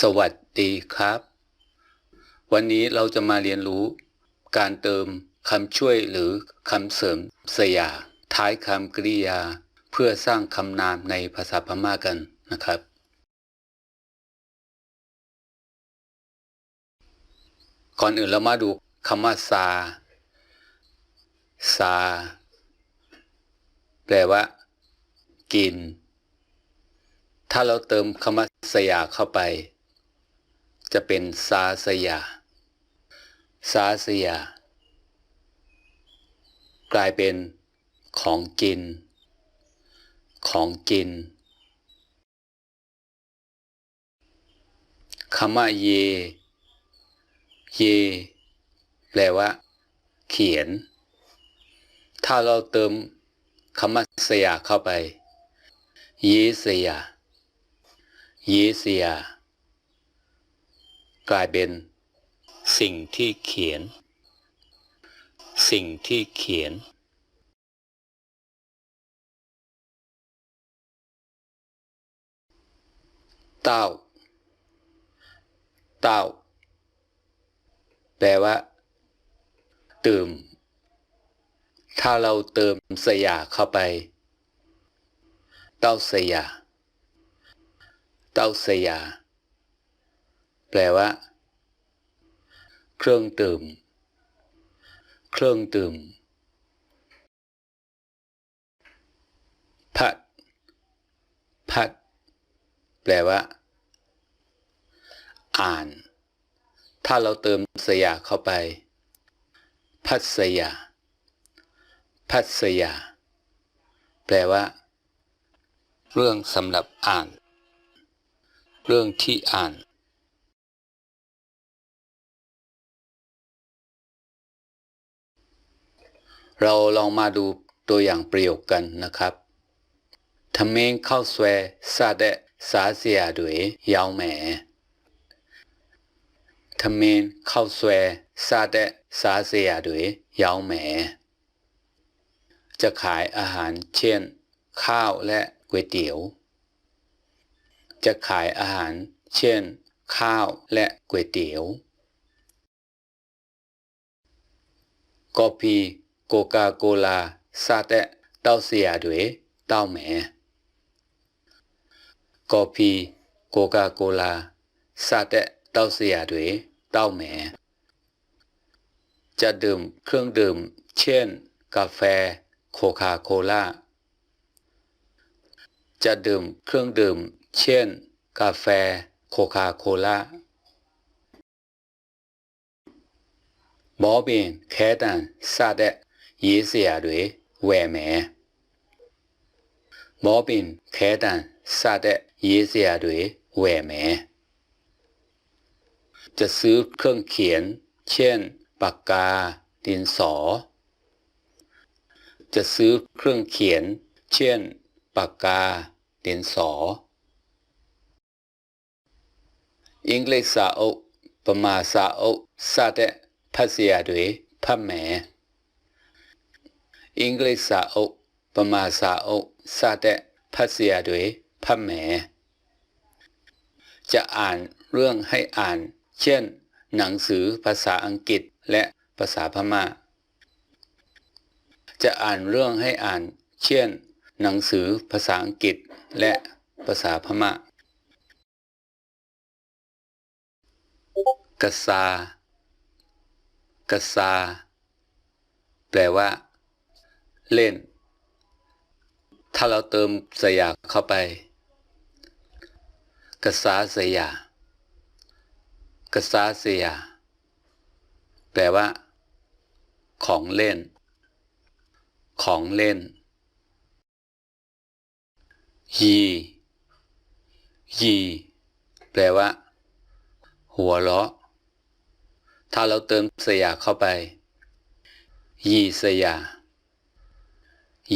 สวัสดีครับ วันนี้เราจะมาเรียนรู้ การเติมคำช่วยหรือคำเสริมสยา ท้ายคำกริยา เพื่อสร้างคำนามในภาษาพม่ากันนะครับ ก่อนอื่นเรามาดูคำว่าซาซา แปลว่า กิน ถ้าเราเติมคำว่าสยาเข้าไป จะเป็นซาสยาซาสยา กลายเป็นของกิน ของกินคำว่าเย เย แปลว่า เขียน ถ้าเราเติมคำว่าสยาเข้าไป เยสยา เยสยา กลายเป็น สิ่งที่เขียน สิ่งที่เขียน เต้า เต้า แปลว่า ตื่ม ถ้าเราเติมสยาเข้าไป เต้าสยา เต้าสยา แปลว่า เครื่องดื่ม เครื่องดื่ม พัด พัด แปลว่า อ่าน ถ้าเราเติมสยาเข้าไป พัสยา พัสยา แปลว่า เรื่องสำหรับอ่าน เรื่องที่อ่าน เราลองมาดูตัวอย่างประโยคกันนะครับทำเมงเข้าสวยซาเดสาเสียด้วยยาวแหมทำเมนเข้าสวยซาเดสาเสียด้วยยาวแหมจะขายอาหารเช่น ข้าวและก๋วยเตี๋ยว จะขายอาหารเช่น ข้าวและก๋วยเตี๋ยวกาแโกกาโกลาสาเตะเต้าเสียด้วยเต้าแหมกาแฟโกกาโกลาสาเตะเต้าเสียด้วยเต้าแหมจะดื่มเครื่องดื่ม เช่น กาแฟ โคคาโคลาจะดื่มเครื่องดื่ม เช่น กาแฟ โคคาโคลาบอบินแค่ตันสาเดะ ရေးเสียด้วยแหวแหมบอบินแค่ตันสาเดะရေးเสียด้วยแหวแหมจะซื้อเครื่องเขียน เช่น ปากกา ดินสอ จะซื้อเครื่องเขียน เช่น ปากกา ดินสออังกฤษสาอุปมาสาอุสาเตพัส อังกฤษสาอุปมาสาอุสาเตพัสยาด้วยพัมแหมจะอ่านเรื่องให้อ่าน เช่น หนังสือภาษาอังกฤษและภาษาพม่า จะอ่านเรื่องให้อ่าน เช่น หนังสือภาษาอังกฤษและภาษาพม่ากษากษา แปลว่า เล่น ถ้าเราเติมสยาเข้าไป กษาสยากษาสยาแปลว่า ของเล่น ของเล่นยียีแปลว่า หัวเราะ ถ้าเราเติมสยาเข้าไป ยีสยา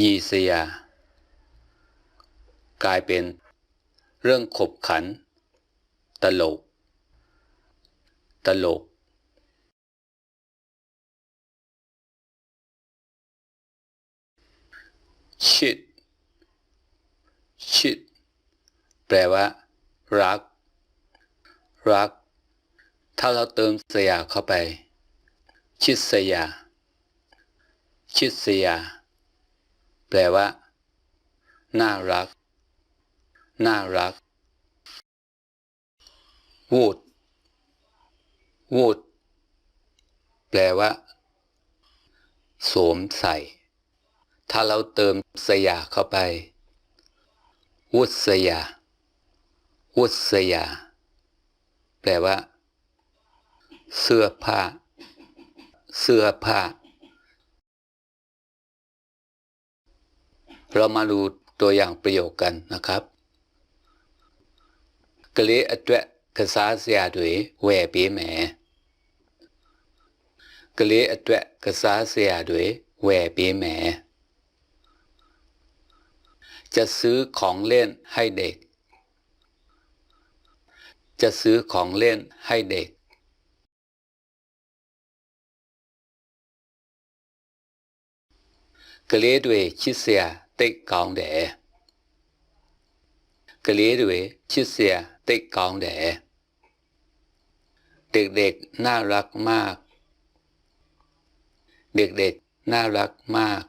ยีสยกลายเป็นเรื่องขบขัน ตลก ตลก ชิด ชิด แปลว่า รัก รัก ถ้าเราเติมสยเข้าไป ชิดสยชิดสย แปลว่า น่ารัก น่ารักวูดวูดแปลว่า สวมใส่ ถ้าเราเติมสยาเข้าไป วุษยา วุษยา แปลว่า เสื้อผ้า เสื้อผ้า เรามาดูตัวอย่างประโยคกันนะครับกะเลอตวะกษาเสียด้วยแหวเปแมกะเลอตวะกษาเสียด้วยแหวเปแมจะซื้อของเล่นให้เด็ก จะซื้อของเล่นให้เด็กกะเลด้วยชิเสีย တိတ်ကောင်းတယ်ကလေးတွေချစ်စရာတိတ်ကောင်းတယ်เด็กๆน่ารักมาก เด็กๆน่ารักมาก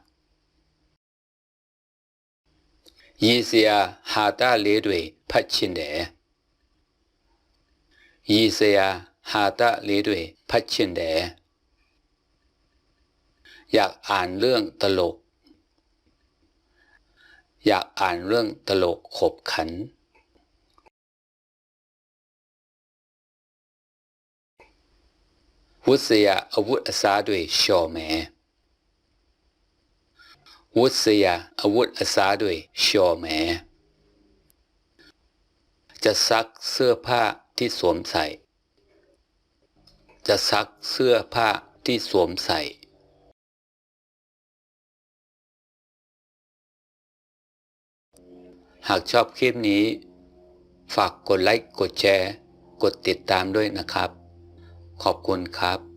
ยีเสียหาตาလေးတွေဖတ်ချင်တယ်ยีเสียหาตาလေးတွေဖတ်ချင်တယ်อยากอ่านเรื่องตลก อยากอ่านเรื่องตลกขบขัน วุษยาอาวุธอาสาด้วยชอแมวุษยาอาวุธอาสาด้วยชอแมจะซักเสื้อผ้าที่สวมใส่ จะซักเสื้อผ้าที่สวมใส่ หากชอบคลิปนี้ ฝากกดไลค์ กดแชร์ กดติดตามด้วยนะครับ ขอบคุณครับ